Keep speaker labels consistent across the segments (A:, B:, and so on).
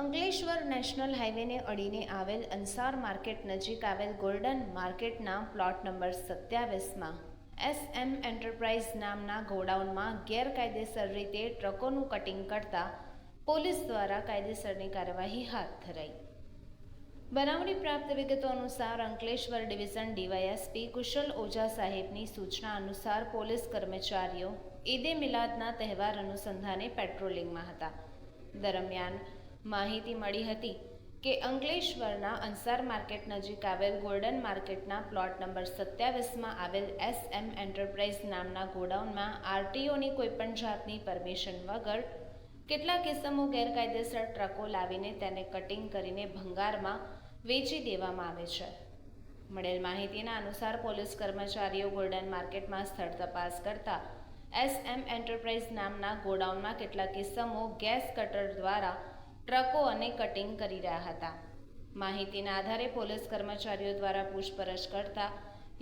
A: Ankleshwar national હાઈવેને અડીને આવેલ Ansar market નજીક આવેલ ગોલ્ડન માર્કેટના પ્લોટ નંબર સત્યાવીસમાં એસ એમ એન્ટરપ્રાઇઝ નામના ગોડાઉનમાં ગેરકાયદેસર રીતે ટ્રકોનું કટિંગ કરતા પોલીસ દ્વારા કાયદેસરની કાર્યવાહી હાથ ધરાઈ. બનાવની પ્રાપ્ત વિગતો અનુસાર અંકલેશ્વર ડિવિઝન ડીવાયએસપી કુશલ ઓઝા સાહેબની સૂચના અનુસાર પોલીસ કર્મચારીઓ ઈદે મિલાદના તહેવાર અનુસંધાને પેટ્રોલિંગમાં હતા. દરમિયાન માહિતી મળી હતી કે અંકલેશ્વરના અંસાર માર્કેટ નજીક આવેલ ગોલ્ડન માર્કેટના પ્લોટ નંબર સત્યાવીસમાં આવેલ એસ એમ એન્ટરપ્રાઇઝ નામના ગોડાઉનમાં આરટીઓની કોઈપણ જાતની પરમિશન વગર કેટલાક કિસ્સામો ગેરકાયદેસર ટ્રકો લાવીને તેને કટિંગ કરીને ભંગારમાં વેચી દેવામાં આવે છે. મળેલ માહિતીના અનુસાર પોલીસ કર્મચારીઓ ગોલ્ડન માર્કેટમાં સ્થળ તપાસ કરતા એસ એમ એન્ટરપ્રાઇઝ નામના ગોડાઉનમાં કેટલાક કિસ્સામો ગેસ કટર દ્વારા ટ્રકો અને કટિંગ કરી રહ્યા હતા. માહિતીના આધારે પોલીસ કર્મચારીઓ દ્વારા પૂછપરછ કરતા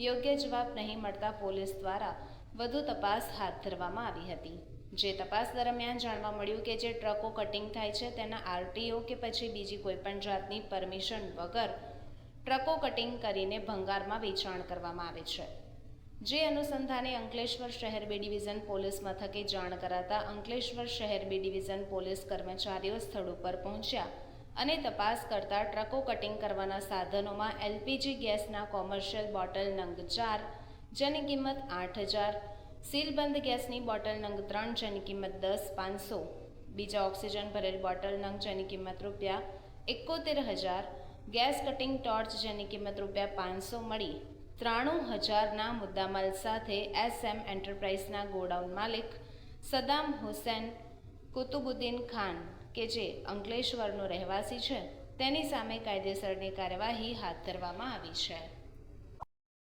A: યોગ્ય જવાબ નહીં મળતા પોલીસ દ્વારા વધુ તપાસ હાથ ધરવામાં આવી હતી. જે તપાસ દરમિયાન જાણવા મળ્યું કે જે ટ્રકો કટિંગ થાય છે તેના આરટીઓ કે પછી બીજી કોઈપણ જાતની પરમિશન વગર ટ્રકો કટિંગ કરીને ભંગારમાં વેચાણ કરવામાં આવે છે. જે અનુસંધાને અંકલેશ્વર શહેર બે ડિવિઝન પોલીસ મથકે જાણ કરાતા અંકલેશ્વર શહેર બે ડિવિઝન પોલીસ કર્મચારીઓ સ્થળ ઉપર પહોંચ્યા અને તપાસ કરતા ટ્રકો કટિંગ કરવાના સાધનોમાં એલપીજી ગેસના કોમર્શિયલ બોટલ નંગ ચાર, જેની કિંમત આઠ હજાર, સીલબંધ ગેસની બોટલ નંગ ત્રણ, જેની કિંમત દસ પાંચસો, બીજા ઓક્સિજન ભરેલ બોટલ નંગ, જેની કિંમત રૂપિયા એકોતેર હજાર, ગેસ કટિંગ ટોર્ચ, જેની કિંમત રૂપિયા પાંચસો મળી. ત્રાણું હજારના મુદ્દામાલ સાથે એસ એમ એન્ટરપ્રાઇઝના ગોડાઉન માલિક સદામ હુસેન કુતુબુદ્દીન ખાન, કે જે અંકલેશ્વરનો રહેવાસી છે, તેની સામે કાયદેસરની કાર્યવાહી હાથ ધરવામાં આવી છે.